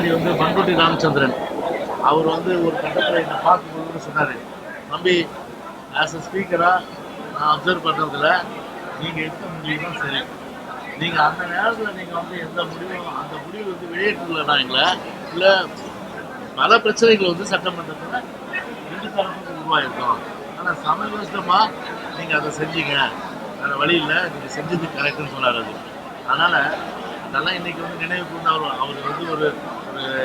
முன்னாடி வந்து பண்ருட்டி ராமச்சந்திரன். அவர் வந்து ஒரு கட்டத்தில் என்னை பார்க்கும்போது சொன்னார் தம்பி ஆஸ் அ ஸ்பீக்கராக நான் அப்சர்வ் பண்ணுறதுல நீங்கள் எடுத்த முடிவு தான் சரி. நீங்கள் அந்த நேரத்தில் நீங்கள் வந்து எந்த முடிவும் அந்த முடிவு வந்து வெளியேற்றலைன்னா எங்களை இல்லை பல பிரச்சனைகள் வந்து சட்டமன்றத்தில் ரெண்டு தரப்புக்கு உருவாயிருக்கும். ஆனால் சமீபமாக நீங்கள் அதை செஞ்சீங்க. வேறு வழி இல்லை. நீங்கள் செஞ்சது கரெக்டுன்னு சொன்னார் அது. அதனால் அதெல்லாம் இன்னைக்கு வந்து நினைவு கூர்ந்து அவர் அவர் வந்து ஒரு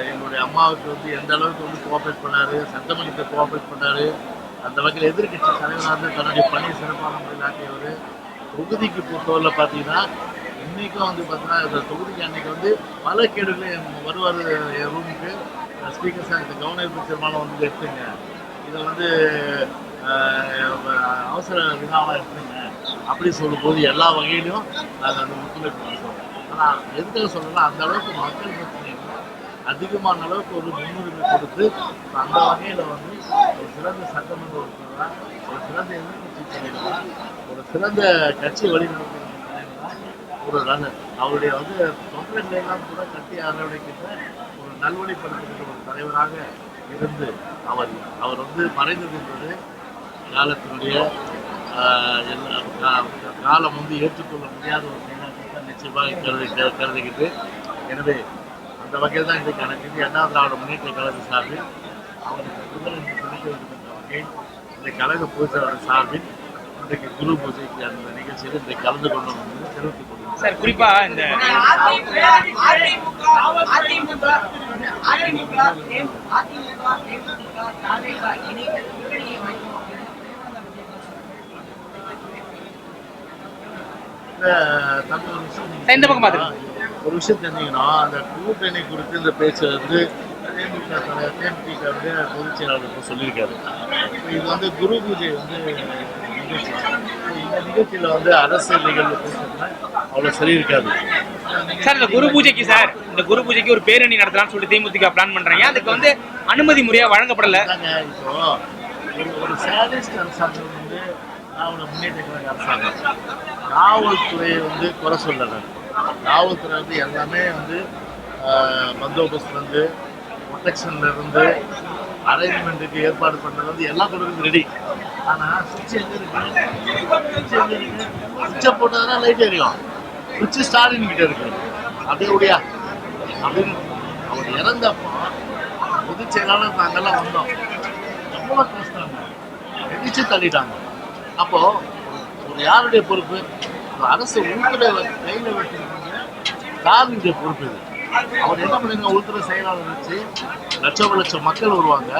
எங்களுடைய அம்மாவுக்கு வந்து எந்த அளவுக்கு வந்து கோஆப்ரேட் பண்ணார் சட்டமன்றத்தை கோஆப்ரேட் பண்ணாரு அந்த வகையில் எதிர்க்கட்சி தலைவராக இருந்து தன்னுடைய பணியை சிறப்பான முறையில் ஆக்கியவர் தொகுதிக்கு பொறுத்தவரையில் பார்த்தீங்கன்னா இன்றைக்கும் வந்து பார்த்தீங்கன்னா இந்த தொகுதிக்கு அன்றைக்கி வந்து பல என் வருவார் என் ரூமுக்கு ஸ்பீக்கர் சார் இந்த கவர்னர் தீர்மானம் வந்து எடுத்துங்க. இதை வந்து அவசர வினாவாக எடுத்துங்க. அப்படி சொல்லும்போது எல்லா வகையிலும் நாங்கள் வந்து ஒத்துழைப்பு ஆனால் எதுக்காக சொல்லலாம் அந்த அளவுக்கு மக்கள் அதிகமான அளவுக்கு ஒரு முன்னுரிமை கொடுத்து அந்த வகையில் வந்து ஒரு சிறந்த சட்டமன்ற உறுப்பினராக ஒரு சிறந்த எதிர்கட்சி தலைவராக ஒரு சிறந்த கட்சி வழிநடத்த ஒரு ரன்னர் அவருடைய வந்து தொண்டர்களெல்லாம் கூட கட்டி அரவணைக்கின்ற ஒரு நல்வழிப்படுத்துகின்ற ஒரு தலைவராக இருந்து அவர் அவர் வந்து மறைந்தது என்பது காலத்தினுடைய காலம் வந்து ஏற்றுக்கொள்ள முடியாத ஒரு நிலையாக நிச்சயமாக கருதி கருதுகிட்டு எனவே அந்த வகையில் தான் இன்றைக்கு எனக்கு அண்ணா திராவிட முன்னேற்ற கழக சார்பில் அவருக்கு புகழ் சொல்லிக்க வேண்டும் என்ற வகையில் இந்த கழக பொதுச்செயலாளர் சார்பில் இன்றைக்கு குரு பூஜைக்கு அந்த நிகழ்ச்சியில் இன்றைக்கு கலந்து கொண்டோம் என்று தெரிவித்துக் சார் குறிப்பா இந்த இந்த பக்கம் தெரிஞ்சுக்கணும். ஒரு விஷயம் தெரிஞ்சுக்கணும் அந்த கூட்டணி குறித்து இந்த பேச்சு வந்து தேமுதிக தலைவர் தேமுதிக வந்து பொதுச் செயலாளர் சொல்லியிருக்காரு. இது வந்து குரு பூஜை வந்து நிகழ்ச்சி. இந்த நிகழ்ச்சியில் வந்து அரசியல் நிகழ்வு பேசுறதுனா அவ்வளோ சரி இருக்காது சார் இந்த குரு பூஜைக்கு சார் இந்த குரு பூஜைக்கு ஒரு பேரணி நடத்தலாம்னு சொல்லிட்டு தேமுதிக பிளான் பண்றீங்க அதுக்கு வந்து அனுமதி முறையா வழங்கப்படல? இப்போ ஒரு சேடிஸ்ட் அரசாங்கம் வந்து திராவிட முன்னேற்ற கழக அரசாங்கம். காவல்துறையை வந்து குறை சொல்லலை. காவல்துறை வந்து எல்லாமே வந்து பந்தோபஸ்துலேருந்து ப்ரொடெக்ஷன்லேருந்து அரேஞ்ச்மெண்ட்டுக்கு ஏற்பாடு பண்ணது வந்து எல்லா கொடுக்குறது ரெடி ஆனால் சுவிட்ச் எங்கே இருக்கு? சுவிட்ச் எங்கே இருக்கு? சுவிட்சை போட்டதுனா லைட் எரியும் சுவிட்சு ஸ்டாலின் கிட்ட இருக்கு. அப்படியே முடியா அப்படின்னு அவர் இறந்தப்போ பொதுச் செயலாளர் நாங்கள்லாம் வந்தோம். எவ்வளோ கஷ்டம் எரிச்சு தள்ளிட்டாங்க. அப்போ ஒரு யாருடைய பொறுப்பு? அரசு உள்துறை கையில் வச்சிருக்கீங்க. இங்கே பொறுப்பு அவர் என்ன பண்ணுங்க? உள்துறை செயலாளர் வச்சு லட்சம் லட்சம் மக்கள் வருவாங்க.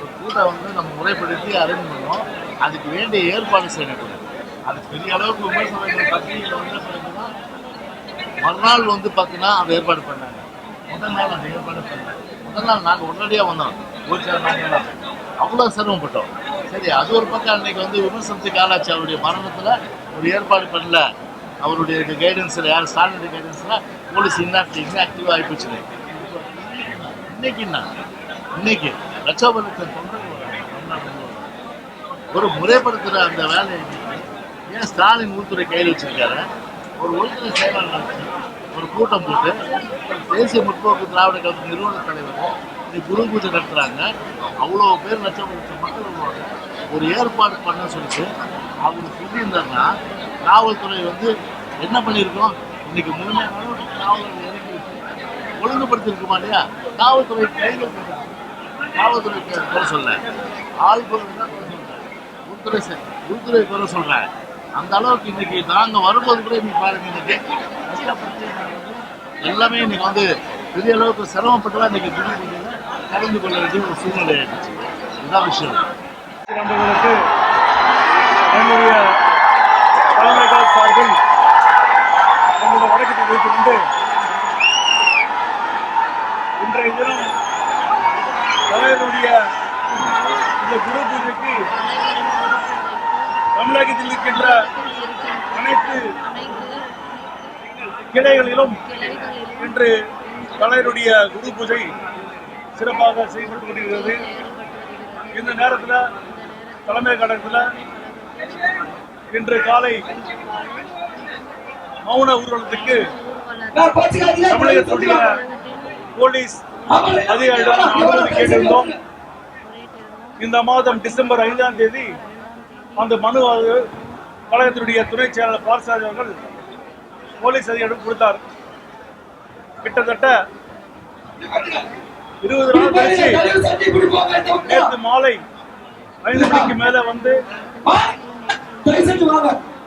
ஒரு கூட்டம் வந்து நம்ம முறைப்படுத்தி அரேஞ்ச் பண்ணோம். அதுக்கு வேண்டிய ஏற்பாடு செய்யணும் அது பெரிய அளவுக்கு விமர்சனங்கள் பத்திரிகையில் வந்து பிறகுதான் மறுநாள் வந்து பார்த்தீங்கன்னா அதை ஏற்பாடு பண்ணாங்க. முதல் நாள் அந்த ஏற்பாடு பண்ணாங்க முதல் நாள் நாங்கள் உடனடியாக வந்தோம். ஊர்ச்சார் நாங்கள் அவ்வளோ சிரமப்பட்டோம். சரி அது ஒரு பக்கம் அன்னைக்கு வந்து விமர்சனத்துக்கு ஆளாச்சு. அவருடைய மரணத்தில் ஒரு ஏற்பாடு பண்ணல. அவருடைய கைடன்ஸில் யார் ஸ்டாலினுடைய கைடன்ஸில் போலீஸ் இன்னாக்டிவ் இன்னாக்டிவ் ஆகிப்போச்சுன்னு இன்னைக்கு என்ன? இன்னைக்கு லட்சோபலத்தை தொண்டர்கள் ஒரு முறைப்படுத்துகிற அந்த வேலையை ஏன் ஸ்டாலின் உள்துறை கையில் வச்சிருக்காரு? ஒரு உள்துறை செயலாளர் ஒரு கூட்டம் போட்டு தேசிய முற்போக்கு திராவிட கழக நிறுவன தலைவர் இன்னைக்கு குரு பூஜை நடத்துகிறாங்க அவ்வளோ பேர் லட்சம் லட்சம் மக்கள் வருவாங்க. ஒரு ஏற்பாடு பண்ண சொல்லிட்டு அவங்க சொல்லியிருந்தாருன்னா காவல்துறை வந்து என்ன பண்ணியிருக்கோம்? இன்னைக்கு முழுமையான காவல்துறை காவலர்கள் இறங்கி ஒழுங்குபடுத்திருக்குமா இல்லையா? காவல்துறை கையில் காவல்துறை குறை சொல்ல. ஆள்குறை தான் குறை சொல்றேன் உள்துறை செ- உள்துறை குறை சொல்றேன் அந்த அளவுக்கு இன்னைக்கு நாங்கள் வரும்போது கூட இன்னைக்கு பாருங்க இன்னைக்கு கஷ்டப்பட்டு எல்லாமே இன்னைக்கு வந்து பெரிய அளவுக்கு சிரமப்பட்டு தான் இன்னைக்கு குரு கலந்து கொள்ள வேண்டிய ஒரு சூழ்நிலை ஆயிடுச்சு இதுதான் விஷயம். நண்பர்களுக்கு என்னுடைய தலைமைகள் சார்பில் நம்முடைய வணக்கத்தை வைத்துக் கொண்டு இன்றைய தினம் தலைவருடைய இந்த குரு பூஜைக்கு தமிழகத்தில் இருக்கின்ற அனைத்து கிளைகளிலும் இன்று தலைவருடைய குரு பூஜை சிறப்பாக செயல்பட்டு கொண்டிருக்கிறது இந்த நேரத்தில் தலைமை கழகத்தில் இன்று காலை மௌன ஊர்வலத்துக்கு தமிழகத்துடைய போலீஸ் அதிகாரிடம் அனுமதி கேட்டிருந்தோம். இந்த மாதம் டிசம்பர் ஐந்தாம் தேதி அந்த மனுவாக கழகத்தினுடைய துணை செயலாளர் பார்சாதி அவர்கள் போலீஸ் அதிகாரிடம் கொடுத்தார். கிட்டத்தட்ட இருபது நாள் கழிச்சு நேற்று மாலை ஐந்து மணிக்கு மேல வந்து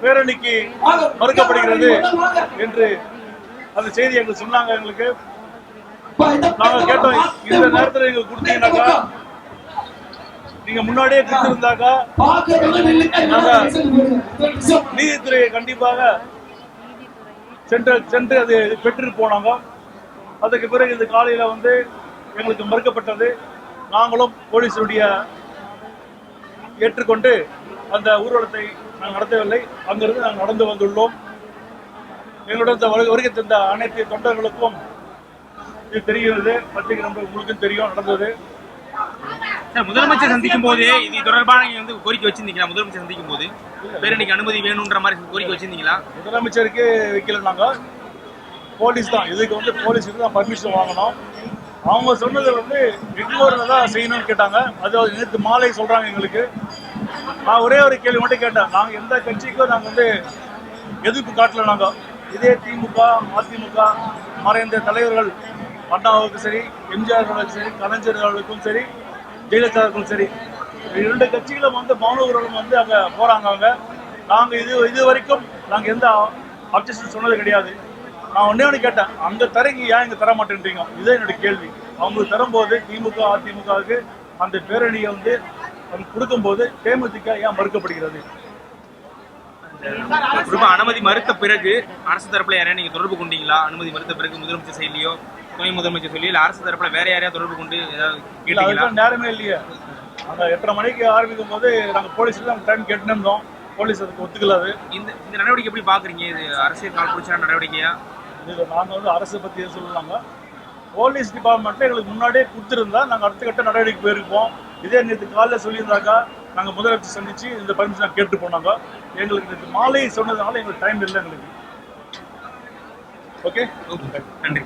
பேரணிக்கு மறுக்கப்படுகிறது என்று அந்த செய்தி எங்களுக்கு சொன்னாங்க எங்களுக்கு. நாங்க கேட்டோம் இந்த நேரத்துல நீங்க கொடுத்தீங்கன்னாக்கா நீங்க முன்னாடியே கொடுத்திருந்தாக்கா நீதித்துறையை கண்டிப்பாக சென்று சென்று அது பெற்று போனாங்க. அதுக்கு பிறகு இது காலையில வந்து எங்களுக்கு மறுக்கப்பட்டது. நாங்களும் போலீஸுடைய ஏற்றுக்கொண்டு அந்த ஊர்வலத்தை நாங்கள் நடத்தவில்லை. அங்கிருந்து நாங்கள் நடந்து வந்துள்ளோம். எங்களுடன் வருகை தந்த அனைத்து தொண்டர்களுக்கும் இது தெரிகிறது. பத்திரிகை நம்ப உங்களுக்கும் தெரியும் நடந்தது. சார் முதலமைச்சர் சந்திக்கும் போது இது தொடர்பான வந்து கோரிக்கை வச்சிருந்தீங்களா? முதலமைச்சர் சந்திக்கும் போது? பேரணிக்கு அனுமதி வேணும்ன்ற மாதிரி கோரிக்கை வச்சிருந்தீங்களா? முதலமைச்சருக்கு வைக்கல நாங்க. போலீஸ் தான். இதுக்கு வந்து போலீஸுக்கு தான் பர்மிஷன் வாங்கணும். அவங்க சொன்னது வந்து இக்னோரில் தான் செய்யணும்னு கேட்டாங்க. அது நேற்று மாலை சொல்றாங்க எங்களுக்கு. நான் ஒரே ஒரு கேள்வி மட்டும் கேட்டேன். நாங்கள் எந்த கட்சிக்கும் நாங்கள் வந்து எதிர்ப்பு காட்டல நாங்கள் இதே திமுக அதிமுக மறைந்த தலைவர்கள் அண்ணாவுக்கும் சரி எம்ஜிஆர் அவர்களுக்கும் சரி கலைஞர் அவர்களுக்கும் சரி ஜெயலலிதாவுக்கும் சரி இரண்டு கட்சிகளும் வந்து மௌன ஊர்வலம் வந்து அங்கே போகிறாங்க அவங்க. நாங்கள் இது இது வரைக்கும் நாங்கள் எந்த அப்ஜெக்ஷன் சொன்னது கிடையாது. நான் ஒன்றே ஒன்று கேட்டேன் அங்கே தரீங்க ஏன் இங்கே தர மாட்டேன்றீங்க? இதுதான் என்னுடைய கேள்வி. அவங்களுக்கு தரும்போது திமுக அதிமுகவுக்கு அந்த பேரணியை வந்து கொடுக்கும்போது தேமுதிக ஏன் மறுக்கப்படுகிறது? குறிப்பா அனுமதி மறுத்த பிறகு அரசு தரப்புல யாரையா நீங்க தொடர்பு கொண்டீங்களா? அனுமதி மறுத்த பிறகு முதலமைச்சர் செயலியோ துணை முதலமைச்சர் சொல்லியோ இல்ல அரசு தரப்புல வேற யாரையா தொடர்பு கொண்டு ஏதாவது நேரமே இல்லையே. அந்த எட்டரை மணிக்கு ஆரம்பிக்கும் போது நாங்கள் போலீஸில் டைம் கேட்டுன்னு இருந்தோம். போலீஸ் அதுக்கு ஒத்துக்கல அது. இந்த இந்த நடவடிக்கை எப்படி பாக்குறீங்க? இது அரசியல் கால் பிடிச்ச நடவடிக்கையா? இது நாங்கள் வந்து அரசு பற்றி எதுவும் சொல்லலாங்க. போலீஸ் டிபார்ட்மெண்ட்டில் எங்களுக்கு முன்னாடியே கொடுத்துருந்தா நாங்கள் அடுத்த கட்ட நடவடிக்கை போயிருப்போம். இதே நேற்று காலைல சொல்லியிருந்தாக்கா நாங்கள் முதலமைச்சர் சந்திச்சு இந்த பர்மிஷன் கேட்டு போனாங்க. எங்களுக்கு நேற்று மாலை சொன்னதுனால எங்களுக்கு டைம் இல்லை எங்களுக்கு. ஓகே நன்றி.